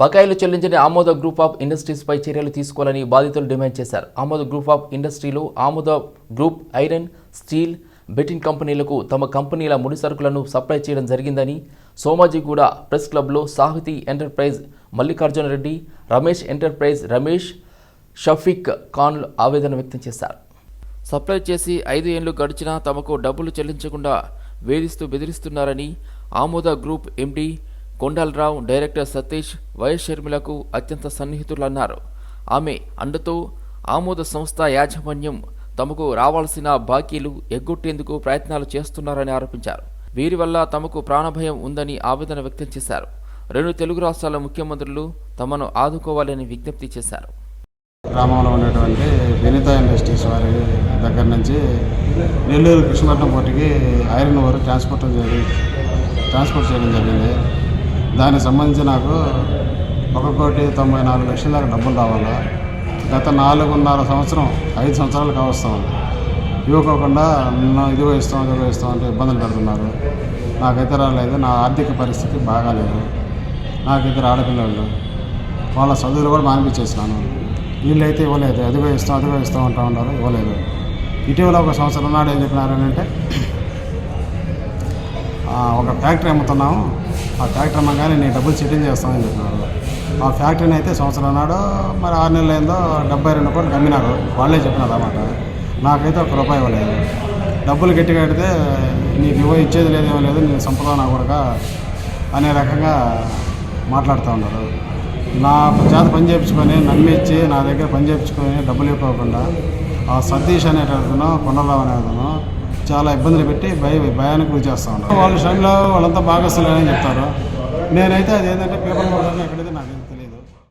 బకాయిలు చెల్లించని ఆమోద గ్రూప్ ఆఫ్ ఇండస్ట్రీస్పై చర్యలు తీసుకోవాలని బాధితులు డిమాండ్ చేశారు. ఆమోద గ్రూప్ ఆఫ్ ఇండస్ట్రీలో ఆమోద గ్రూప్ ఐరన్ స్టీల్ బెట్టింగ్ కంపెనీలకు తమ కంపెనీల ముడి సరుకులను సప్లై చేయడం జరిగిందని సోమాజిగూడ ప్రెస్ క్లబ్లో సాహితీ ఎంటర్ప్రైజ్ మల్లికార్జున రెడ్డి రమేష్ ఎంటర్ప్రైజ్ రమేష్ షఫీక్ ఖాన్లు ఆవేదన వ్యక్తం చేశారు. సప్లై చేసి ఐదు ఏళ్ళు గడిచినా తమకు డబ్బులు చెల్లించకుండా వేధిస్తూ బెదిరిస్తున్నారని Amoda group MD Kondalarao director Satish YS షర్మిలకు అత్యంత సన్నిహితులన్నారు. ఆమె అండతో ఆమోద సంస్థ యాజమాన్యం తమకు రావాల్సిన బాకీలు ఎగ్గొట్టేందుకు ప్రయత్నాలు చేస్తున్నారని ఆరోపించారు. వీరి వల్ల తమకు ప్రాణభయం ఉందని ఆవేదన వ్యక్తం చేశారు. రెండు తెలుగు రాష్ట్రాల ముఖ్యమంత్రులు తమను ఆదుకోవాలని విజ్ఞప్తి చేశారు. గ్రామంలో ఉన్నటువంటి వినిత ఇండస్ట్రీస్ వారి దగ్గర నుంచి నెల్లూరు కృష్ణపట్నం పోటీకి ఐరన్ ఓవర్ ట్రాన్స్పోర్ట్ ట్రాన్స్పోర్ట్ చేయడం జరిగింది. దానికి సంబంధించి నాకు ఒక కోటి తొంభై నాలుగు లక్షల దాకా డబ్బులు రావాలా? గత నాలుగున్నర సంవత్సరం ఐదు సంవత్సరాలు కావస్తాం ఇవ్వకోకుండా నన్ను ఇదిగో ఇస్తాం ఇదిగో ఇస్తాం అంటే ఇబ్బందులు పెడుతున్నారు. నాకైతే రాలేదు నా ఆర్థిక పరిస్థితి బాగాలేదు. నాకు ఇద్దరు ఆడపిల్లలు వాళ్ళ చదువులు కూడా మానిపించేసినాను. వీళ్ళైతే ఇవ్వలేదు. అదిగో ఇస్తాం అదిగో ఇస్తాం అంటూ ఉన్నారు ఇవ్వలేదు. ఇటీవల ఒక సంవత్సరం నాడు ఏం చెప్పినారనంటే ఒక ఫ్యాక్టరీ అమ్ముతున్నాము. ఆ ఫ్యాక్టరీ అమ్మగానే నేను డబ్బులు సెటిల్ చేస్తామని చెప్పినారు. ఆ ఫ్యాక్టరీని అయితే సంవత్సరం నాడు మరి ఆరు నెలలు అయిందో డెబ్బై రెండు కోట్లు అమ్మినారు వాళ్ళే చెప్పినారు అన్నమాట. నాకైతే ఒక రూపాయి ఇవ్వలేదు. డబ్బులు గట్టి కడితే నీకు ఇవ్వ ఇచ్చేది లేదు ఏమీ లేదు నేను సంపద నా కొడుక అనే రకంగా మాట్లాడుతూ ఉన్నారు. నా చేత పని చేయించుకొని నమ్మించి నా దగ్గర పని చేయించుకొని డబ్బులు ఇవ్వకుండా ఆ సతీష్ అనేటతను కొండలరావు అనేతను చాలా ఇబ్బందులు పెట్టి భయ భయానికి గురి చేస్తూ ఉంటారు. వాళ్ళ శ్రమలో వాళ్ళంతా భాగస్తులు అని చెప్తారు. నేనైతే అది ఏంటంటే పేపర్ పడుతుంది ఎక్కడైతే నాకు